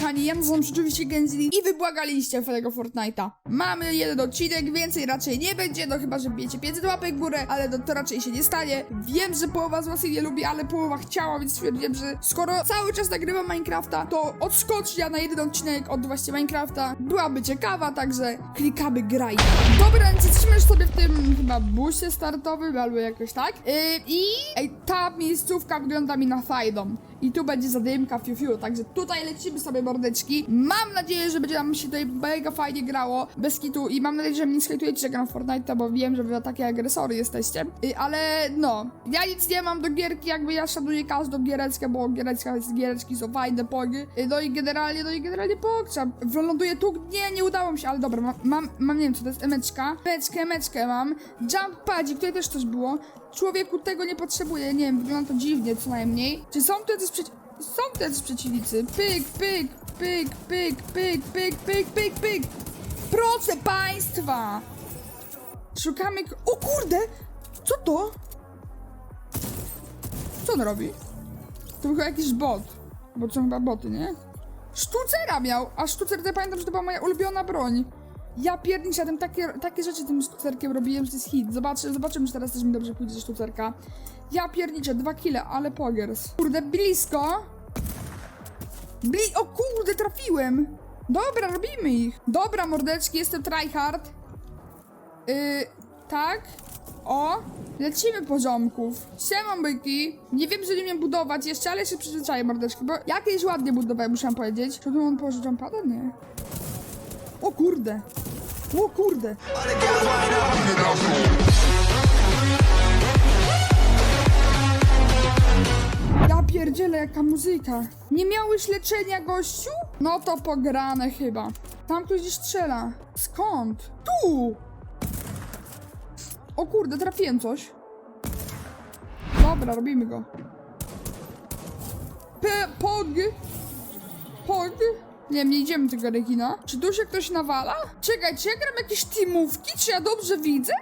kochani, ja nazywam się oczywiście Genzli i wybłagaliście tego Fortnite'a. Mamy jeden odcinek, więcej raczej nie będzie, no chyba, że bijecie 500 łapek w górę, ale no, to raczej się nie stanie. Wiem, że połowa z was jej nie lubi, ale połowa chciała, więc stwierdziłem, że skoro cały czas nagrywam Minecrafta, to odskocznia na jeden odcinek od właśnie Minecrafta byłaby ciekawa, także klikamy graj. Dobra, więc jesteśmy sobie w tym chyba busie startowym, albo jakoś tak. Yy, I ej, ta miejscówka wygląda mi na fajną. I tu będzie zadymka fiu fiu, także tutaj lecimy sobie mordeczki. Mam nadzieję, że będzie nam się tutaj mega fajnie grało, bez kitu i mam nadzieję, że mnie nie skajtujecie, że gram Fortnite, bo wiem, że wy takie agresory jesteście. Y, ale no, ja nic nie mam do gierki, jakby ja szanuję każdą giereczkę, bo giereczka jest, giereczki są fajne, pogi. Y, no i generalnie, no i generalnie pokrzam. Wyląduję tu, nie, nie udało mi się, ale dobra, mam, mam, mam nie wiem co to jest, emeczka. Emeczkę, emeczkę mam. Jump padzik, tutaj też coś było. Człowieku tego nie potrzebuje, nie wiem, wygląda to dziwnie co najmniej. Czy są tu jacyś przeci... Są tu jacyś przeciwnicy? Pyk, pyk, pyk, pyk, pyk, pyk, pyk, pyk, pyk. Proszę państwa! Szukamy... O kurde! Co to? Co on robi? To był jakiś bot. Bo to są chyba boty, nie? Sztucera miał! A sztucer, to pamiętam, że to była moja ulubiona broń. Ja pierniczę, takie, takie rzeczy tym sztucerkiem robiłem, że to jest hit. Zobaczy, zobaczymy, czy teraz też mi dobrze pójdzie ze sztucerka. Ja pierniczę, dwa kile, ale pogers. Kurde, blisko. Bli... O kurde, trafiłem! Dobra, robimy ich. Dobra, mordeczki, jestem tryhard. Yy, tak. O, lecimy poziomków. Siema byki. Nie wiem, że nie umiem budować jeszcze, ale się przyzwyczaję mordeczki, bo jakieś ładnie budowałem, muszę powiedzieć. Czy tu on położył jumpada? Nie. O kurde. O kurde. Jaka muzyka. Nie miałeś leczenia, gościu? No to pograne chyba. Tam ktoś gdzieś strzela. Skąd? Tu! O kurde, trafiłem coś. Dobra, robimy go. P pog. Pog. Nie, nie idziemy tego rekina. Czy tu się ktoś nawala? Czekaj, czy ja gram jakieś teamówki? Czy ja dobrze widzę?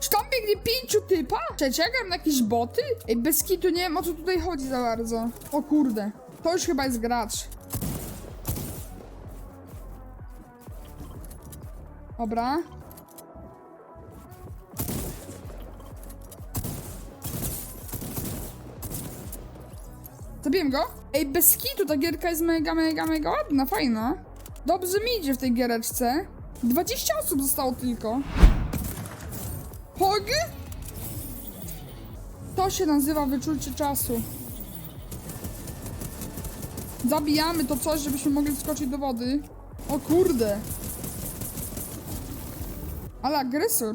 Czy tam biegnie pięciu typa? Gram na jakieś boty? Ej, bez kitu nie wiem o co tutaj chodzi za bardzo. O kurde. To już chyba jest gracz. Dobra. Zabiłem go? Ej, bez kitu ta gierka jest mega, mega, mega ładna, fajna. Dobrze mi idzie w tej giereczce. 20 osób zostało tylko. Pog? To się nazywa wyczucie czasu. Zabijamy to coś, żebyśmy mogli skoczyć do wody. O kurde. Ale agresor.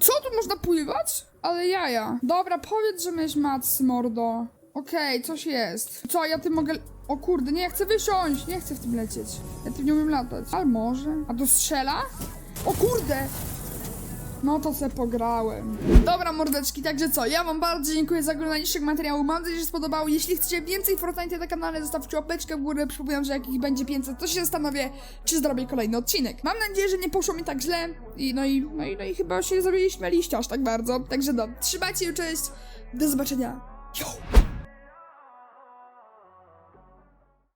Co tu można pływać? Ale jaja. Dobra, powiedz, że myś mac, mordo. Okej, coś jest. Co, ja tym mogę... O kurde, nie, ja chcę wysiąść. Nie chcę w tym lecieć. Ja tym nie umiem latać. Ale może. A to strzela? O kurde! No to se pograłem. Dobra, mordeczki, także co? Ja wam bardzo dziękuję za oglądanie dzisiejszego materiału. Mam nadzieję, że spodobało. Jeśli chcecie więcej Fortnite na kanale, zostawcie łapeczkę w górę. Przypominam, że jak ich będzie 500, to się zastanowię, czy zrobię kolejny odcinek. Mam nadzieję, że nie poszło mi tak źle. I no i, no i, no i chyba się zrobiliśmy liście aż tak bardzo. Także no, trzymajcie się, cześć. Do zobaczenia. Yo!